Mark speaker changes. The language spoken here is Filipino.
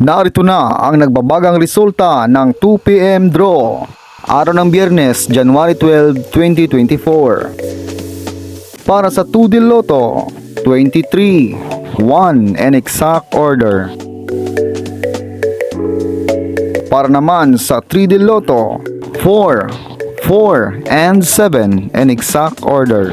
Speaker 1: Narito na ang nagbabagang resulta ng 2pm draw. Araw ng biyernes, January 12, 2024. Para sa 2 Del Lotto, 23, 1 and exact order. Para naman sa 3 Del Lotto, 4, 4 and 7 and exact order.